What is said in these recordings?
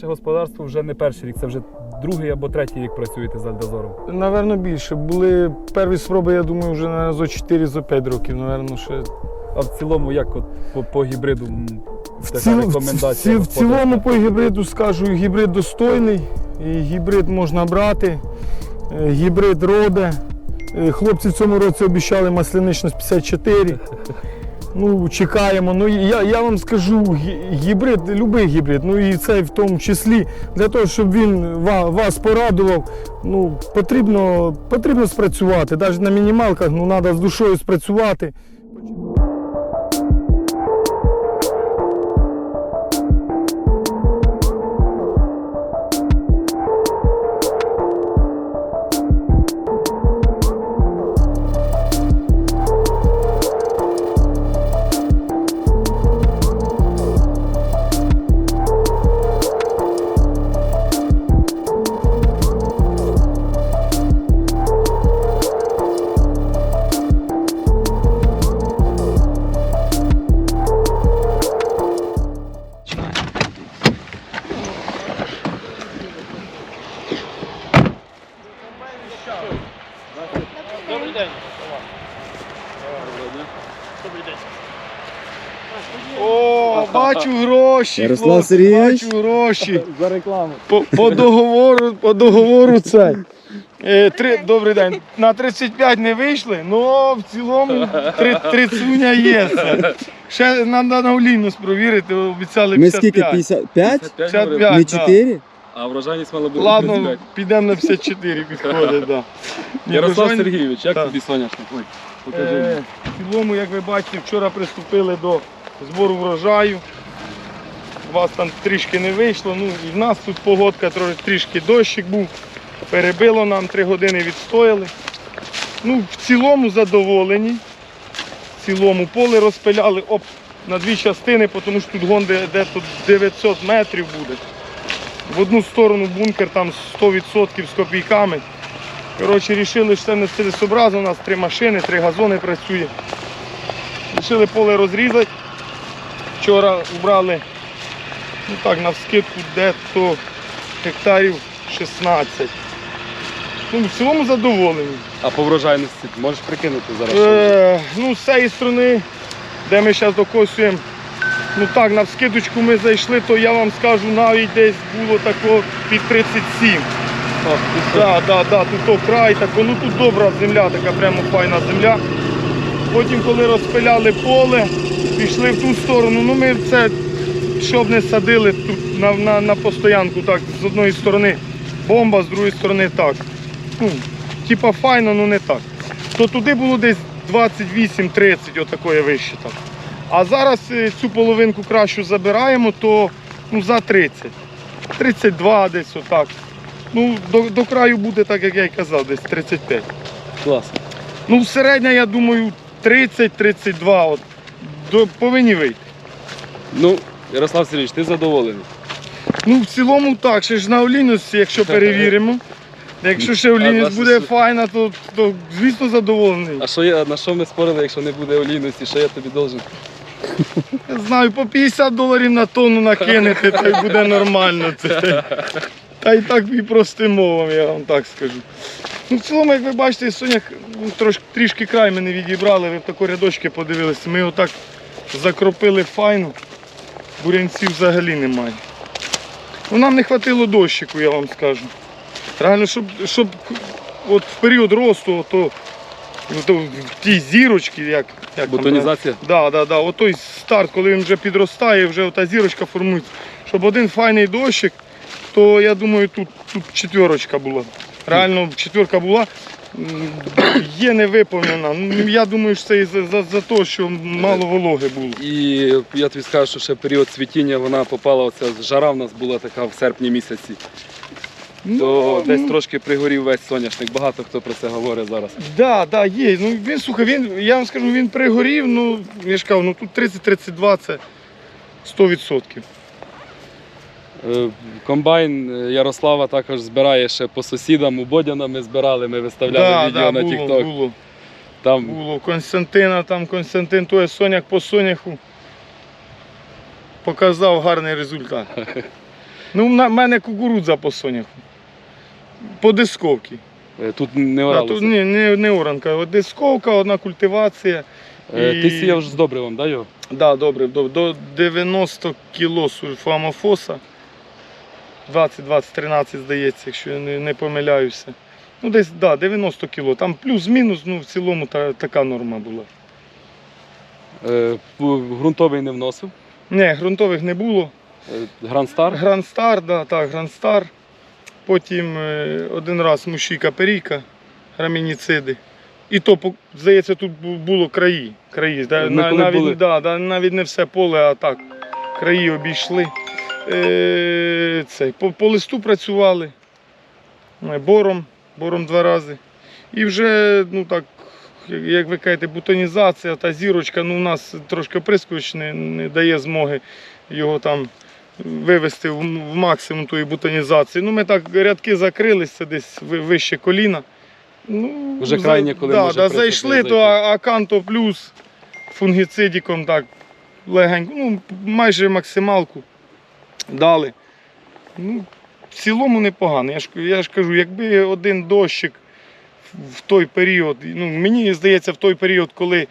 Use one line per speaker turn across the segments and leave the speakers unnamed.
ваше господарство вже не перший рік, це вже другий або третій рік працюєте з Альдозором.
Наверно, більше. Були перші спроби, я думаю, вже наверно, зо 4 зо 5 років, наверно, ще.
А в цілому, як от по, по гібриду
В,
така
ціл,
рекомендація?
ці- в цілому по гібриду скажу, гібрид достойний, і гібрид можна брати, е, гібрид роде. Е, Хлопці в цьому році обіцяли масляничність 54. Ну, чекаємо. Ну, я, я вам скажу, гі- гібрид, любий гібрид, ну і цей в тому числі, для того, щоб він ва- вас порадував, ну, потрібно, потрібно спрацювати. Навіть на мінімалках ну, треба з душою спрацювати. О, бачу гроші.
Ярослав Сергійович?
Бачу гроші.
За рекламу.
По, по договору, по договору це. Е, три, добрий день. На 35 не вийшли, але в цілому три, трицюня є. Ще треба на олійність провірити, обіцяли
Ми скільки? 55?
55,
Не
да.
4?
А врожайність мала бути
Ладно,
35.
підемо на 54 підходить, да.
Ярослав Сергійович, як
Так.
тобі соняшник? Ой, покажи.
Е. В цілому, як ви бачите, вчора приступили до збору врожаю. У вас там трішки не вийшло. Ну, і в нас тут погодка трішки дощик був. Перебило нам, три години відстояли. Ну, в цілому задоволені. В цілому поле розпиляли оп, на дві частини, тому що тут гон де, тут 900 метрів буде. В одну сторону бункер там 100% з копійками. Коротше, рішили, що це не цілесообразно, у нас три машини, три газони працює. Рішили поле розрізати. Вчора убрали ну так, на вскидку де-то гектарів 16. Ну, в цілому задоволені.
А по врожайності можеш прикинути зараз?
Е, ну, з цієї сторони, де ми зараз докосуємо, ну так, на вскидочку ми зайшли, то я вам скажу, навіть десь було тако під 37.
Так,
Так, так, так, тут то край, так, ну тут добра земля, така прямо файна земля. Потім, коли розпиляли поле, пішли в ту сторону. Ну ми це, щоб не садили тут на, на, на постоянку, так, з одної сторони бомба, з другої сторони так. Ну, типа файно, ну не так. То туди було десь 28-30, отакої вище там. А зараз е, цю половинку кращу забираємо, то ну, за 30. 32 десь отак. Ну, до, до краю буде так, як я й казав, десь 35.
Клас.
Ну, середня, я думаю, 30-32 от, до, повинні вийти.
Ну, Ярослав Сергійович, ти задоволений?
Ну, в цілому так, ще ж на олійності, якщо перевіримо. Якщо ще олійність буде файна, то, то звісно задоволений.
А що я, на що ми спорили, якщо не буде олійності, що я тобі должен?
Я знаю, по 50 доларів на тонну накинете, то й буде нормально. Це. Та й так і простим мовам, я вам так скажу. Ну, в цілому, як ви бачите, Соняк трошки, трішки край ми не відібрали, ви б тако рядочки подивилися. Ми отак закропили файно, бурянців взагалі немає. Ну, нам не хватило дощику, я вам скажу. Реально, щоб, щоб от в період росту, то, ну, то в тій зірочці, як, як там
Бутонізація?
Да, да, да. От той старт, коли він вже підростає, вже та зірочка формується. Щоб один файний дощик, то я думаю, тут, тут четверочка була. Реально четверка була. Є не виповнена. Ну, Я думаю, що це і за, за, за те, що мало вологи було.
І я тобі скажу, що ще період цвітіння вона попала, оця жара в нас була така в серпні місяці. То десь трошки пригорів весь соняшник. Багато хто про це говорить зараз.
Да, да, є. Ну він слухай, він, я вам скажу, він пригорів, ну я ж кажу, ну тут 30-32 це 100%.
Е, Комбайн е, Ярослава також збирає ще по сусідам. У Бодяна ми збирали, ми виставляли відео на
було,
TikTok.
було.
Там
Було Константина, там Константин той соняк по соняху. Показав гарний результат. Ну, в мене кукурудза по соняху. По дисковці.
Е, Тут не
Да,
оралося.
тут, ні, не, не оранка, дисковка, одна культивація.
Е,
і-
Ти сіяв з добривом, да, його?
Да, добре, до, до 90 кг сульфамофоса. 20-20-13, здається, якщо я не, не помиляюся. Ну, десь да, 90 кг. Там плюс-мінус, ну в цілому та, така норма була.
Е, в- Ґрунтовий не вносив.
Ні, ґрунтових не було.
Е, Грандстар.
Грандстар, да, так, Грандстар. Потім е, один раз мушіка перійка, грамініциди. І то, здається, тут бу- було краї. краї да, навіть,
були-
да, да, навіть не все поле, а так. Краї обійшли. Е, цей, по, по листу працювали. Е, Бором, бором два рази. І вже, ну так, як- ви кажете, бутонізація та зірочка, ну у нас трошки оприскувач не, не дає змоги його там вивести в, в максимум тої бутонізації. Ну, ми так рядки закрилися десь вище коліна. Ну,
Вже крайнє, коли
да,
може
да, зайшли, то а- Аканто плюс фунгіцидіком так легенько, ну, майже максималку дали. Ну, в цілому непогано. Я ж, я ж кажу, якби один дощик в- той період, ну, мені здається, в той період, коли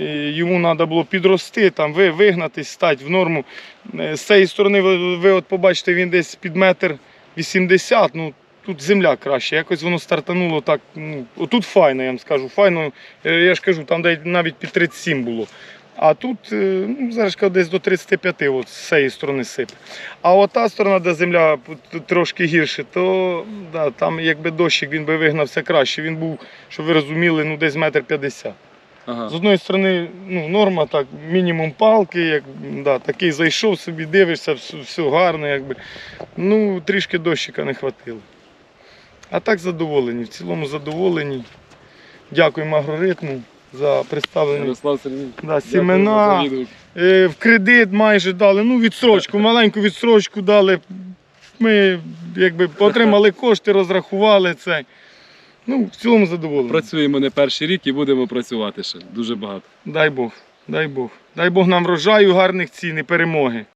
е, йому треба було підрости, там, ви, вигнатись, стати в норму. Е, З цієї сторони ви, ви от побачите, він десь під метр 80, ну тут земля краще. Якось воно стартануло так. Ну, отут файно, я вам скажу. Файно, е, я ж кажу, там навіть під 37 було. А тут е, ну, зараз десь до 35 от, з цієї сторони сипе. А от та сторона, де земля трошки гірше, то да, там якби дощик він би вигнався краще. Він був, щоб ви розуміли, ну десь метр 50.
Ага.
З одної сторони, ну, норма, так, мінімум палки, як, да, такий зайшов собі, дивишся, все, все гарно, якби. Ну, трішки дощика не хватило. А так задоволені, в цілому задоволені. Дякуємо агроритму за.
Ярослав Сергійович.
Да, сімена, е, в кредит майже дали, ну відсрочку, маленьку відсрочку дали. Ми якби отримали кошти, розрахували це. Ну, в цілому задоволені.
Працюємо не перший рік і будемо працювати ще дуже багато.
Дай Бог, дай Бог. Дай Бог нам врожаю, гарних цін і перемоги.